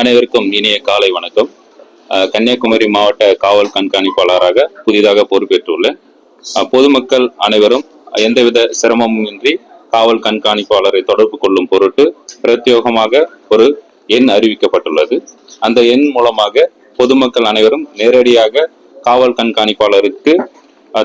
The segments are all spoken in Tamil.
அனைவருக்கும் இனிய காலை வணக்கம். கன்னியாகுமரி மாவட்ட காவல் கண்காணிப்பாளராக புதிதாக பொறுப்பேற்றுள்ளேன் பொதுமக்கள் அனைவரும் எந்தவித சிரமமும் இன்றி காவல் கண்காணிப்பாளரை தொடர்பு கொள்ளும் பொருட்டு பிரத்யேகமாக ஒரு எண் அறிவிக்கப்பட்டுள்ளது. அந்த எண் மூலமாக பொதுமக்கள் அனைவரும் நேரடியாக காவல் கண்காணிப்பாளருக்கு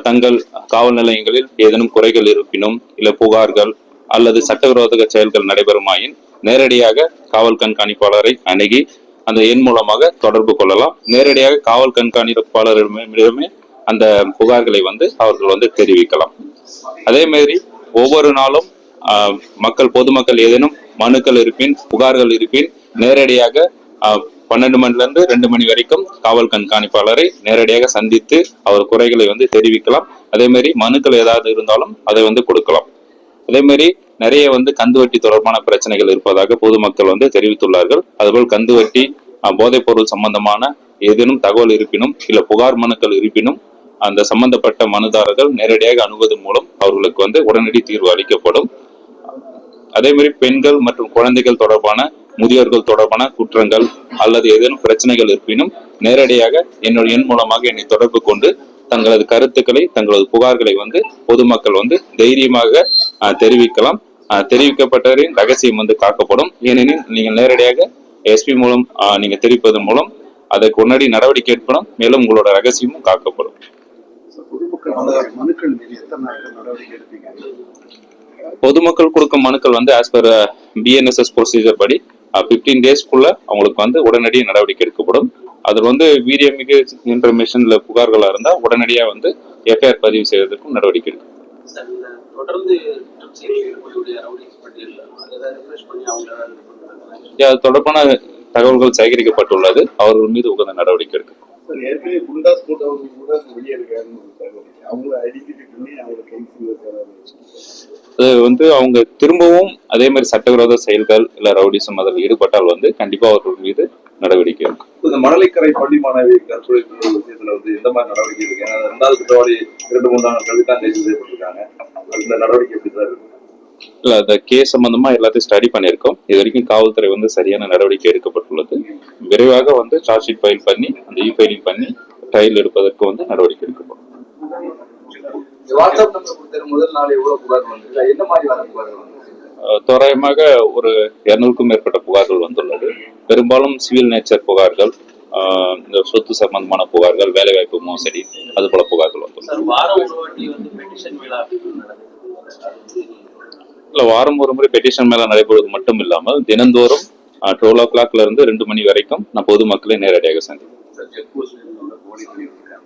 தங்கள் காவல் நிலையங்களில் ஏதேனும் குறைகள் இருப்பினும் இல்லை புகார்கள் அல்லது சட்டவிரோத செயல்கள் நடைபெறுமாயின் நேரடியாக காவல் கண்காணிப்பாளரை அணுகி அந்த எண் மூலமாக தொடர்பு கொள்ளலாம். நேரடியாக காவல் கண்காணிப்பாளரிடமே அந்த புகார்களை வந்து அவர்கள் வந்து தெரிவிக்கலாம். அதே மாதிரி ஒவ்வொரு நாளும் மக்கள் பொதுமக்கள் ஏதேனும் மனுக்கள் இருப்பின் புகார்கள் இருப்பின் நேரடியாக பன்னெண்டு மணிலேருந்து ரெண்டு மணி வரைக்கும் காவல் கண்காணிப்பாளரை நேரடியாக சந்தித்து அவர் குறைகளை வந்து தெரிவிக்கலாம். அதே மாதிரி மனுக்கள் ஏதாவது இருந்தாலும் அதை வந்து கொடுக்கலாம். அதே மாதிரி நிறைய வந்து கந்துவட்டி தொடர்பான பிரச்சனைகள் இருப்பதாக பொதுமக்கள் வந்து தெரிவித்துள்ளார்கள். அதுபோல் கந்துவட்டி போதைப் பொருள் சம்பந்தமான ஏதேனும் தகவல் இருப்பினும் சில புகார் மனுக்கள் இருப்பினும் அந்த சம்பந்தப்பட்ட மனுதாரர்கள் நேரடியாக அணுகுவதன் மூலம் அவர்களுக்கு வந்து உடனடி தீர்வு அளிக்கப்படும். அதே மாதிரி பெண்கள் மற்றும் குழந்தைகள் தொடர்பான முதியோர்கள் தொடர்பான குற்றங்கள் அல்லது ஏதேனும் பிரச்சனைகள் இருப்பினும் நேரடியாக என்னுடைய எண் மூலமாக என்னை தொடர்பு கொண்டு தங்களது கருத்துக்களை தங்களது புகார்களை வந்து பொதுமக்கள் வந்து தைரியமாக தெரிவிக்கலாம். தெரிவிக்கப்பட்டவரின் ரகசியம் வந்து காக்கப்படும். ஏனெனில் நீங்கள் நேரடியாக எஸ்பி மூலம் அஹ், நீங்க தெரிவிப்பதன் மூலம் அதற்கு உடனடி நடவடிக்கை எடுக்கணும். மேலும் உங்களோட ரகசியமும் காக்கப்படும். பொதுமக்கள் கொடுக்கும் மனுக்கள் வந்து ஆஸ் பர் பிஎன்எஸ்எஸ் ப்ரொசீஜர் படி ஃபிஃப்டீன் டேஸ்க்குள்ள அவங்களுக்கு வந்து உடனடி நடவடிக்கை எடுக்கப்படும். அதில் வந்து வீரியமிகு இன்ஃபர்மேஷன்ல புகார்களாக இருந்தால் உடனடியாக வந்து எஃப்ஐஆர் பதிவு செய்வதற்கும் நடவடிக்கை எடுக்கும். தொடர்ந்து அதை தொடர்பான தகவல்கள் சேகரிக்கப்பட்டுள்ளது. அவர்கள் மீது உகந்த நடவடிக்கை எடுக்கும். சார் ஏற்கனவே குண்டாஸ் போட்டவங்க கூட வெளியே அது வந்து அவங்க திரும்பவும் அதே மாதிரி சட்டவிரோத செயல்கள் இல்ல ரவுடிசம் அதில் ஈடுபட்டால் வந்து கண்டிப்பா அவர்கள் மீது நடவடிக்கை இருக்கும் இந்த மணலிக்கரை பள்ளி மாணவி விஷயத்துல வந்து எந்த மாதிரி நடவடிக்கை இருக்கு ஏன்னா ரெண்டாவது குற்றவாளி இரண்டு மூணு நாட்கள் தான் கைது செய்யப்பட்டிருக்காங்க. அந்த நடவடிக்கை எப்படி தான் இருக்கு இல்ல அந்த கேஸ் சம்பந்தமா எல்லாத்தையும் ஸ்டடி பண்ணியிருக்கோம். இது வரைக்கும் காவல்துறை வந்து சரியான நடவடிக்கை எடுக்கப்பட்டுள்ளது. விரைவாக வந்து சார்ஜ் ஷீட் ஃபைல் பண்ணி அந்த இ ஃபைலிங் பண்ணி ட்ரையல் எடுப்பதற்கு வந்து நடவடிக்கை எடுக்கப்படும். தோராயமாக ஒரு இருநூறுக்கும் மேற்பட்ட புகார்கள் வந்துள்ளது. பெரும்பாலும் சிவில் நேச்சர் புகார்கள் இந்த சொத்து சம்பந்தமான புகார்கள் வேலைவாய்ப்பு மோசடி அது போல புகார்கள் வந்து இல்ல வாரம் ஒரு முறை பெட்டிஷன் மேல நடைபெறுவது மட்டும் இல்லாமல் தினந்தோறும் டுவெல் ஓ கிளாக்ல இருந்து ரெண்டு மணி வரைக்கும் நான் பொதுமக்களை நேரடியாக சந்திப்பேன். சார் செக் போஸ்ட் போலீஸ் பண்ணியிருக்காங்க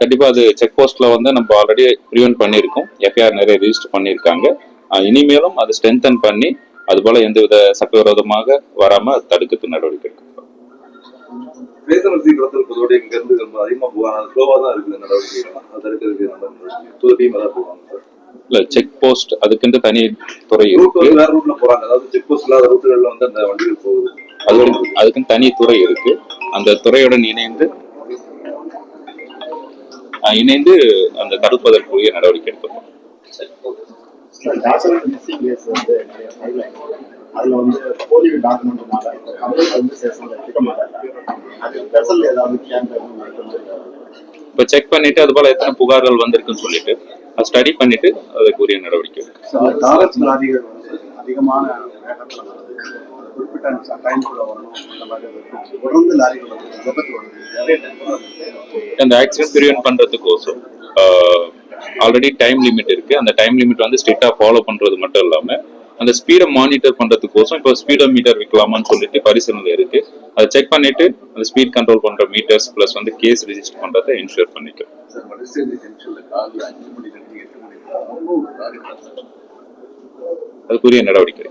கண்டிப்பா அது செக் போஸ்ட்ல வந்து நம்ம ஆல்ரெடி ப்ரிவென்ட் பண்ணியிருக்கோம். எஃப்ஐஆர் நிறைய ரெஜிஸ்டர் பண்ணியிருக்காங்க. இனிமேலும் அதை ஸ்ட்ரென்தன் பண்ணி அது போல எந்தவித சட்டவிரோதமாக வராம தடுக்கிறதுக்கு நடவடிக்கை பொதுவோட இங்க இருந்து ரொம்ப அதிகமா போவாங்க. ஸ்லோவா தான் இருக்குது இந்த நடவடிக்கைகள் அதை தடுக்கிறதுக்கு நம்ம புது டீம் ஏதாவது போவாங்க. சார் இல்ல செக் போஸ்ட் அதுக்குன்னு தனி துறை இருக்கு. வேற ரூட்ல போறாங்க. அதாவது செக் போஸ்ட் இல்லாத ரூட்டுகள்ல வந்து அந்த வண்டிகள் போகுது. அது அதுக்குன்னு தனி துறை இருக்கு. அந்த துறையுடன் இணைந்து இணைந்து அந்த தடுப்பதற்குரிய நடவடிக்கை எடுக்கப்படும். அதுல வந்து போலி டாக்குமெண்ட்னால வந்து எடுக்க மாட்டாங்க. அது ஸ்பெஷல் ஏதாவது இப்ப செக் பண்ணிட்டு அது போல எத்தனை புகார்கள் வந்திருக்குன்னு சொல்லிட்டு அதை ஸ்டடி பண்ணிட்டு நடவடிக்கை காலத்து லாரிகள் வந்து அதிகமான வேகத்தில் வருது குறிப்பிட்ட. தொடர்ந்து லாரிகள் அந்த ஆக்சிடென்ட் ப்ரிவென்ட் பண்றதுக்கோசம் ஆல்ரெடி டைம் லிமிட் இருக்கு. அந்த டைம் லிமிட் வந்து ஸ்ட்ரிக்டா ஃபாலோ பண்றது மட்டும் இல்லாம அந்த ஸ்பீடை மானிட்டர் பண்றதுக்கோசம் இப்போ ஸ்பீடோ மீட்டர் வைக்கலாமான்னு சொல்லிட்டு பரிசீலனை இருக்கு. அதை செக் பண்ணிட்டு அந்த ஸ்பீட் கண்ட்ரோல் பண்ற மீட்டர்ஸ் பிளஸ் வந்து கேஸ் ரெஜிஸ்டர் பண்றதை இன்ஷூர் வரைக்கும் அதுக்குரிய நடவடிக்கை.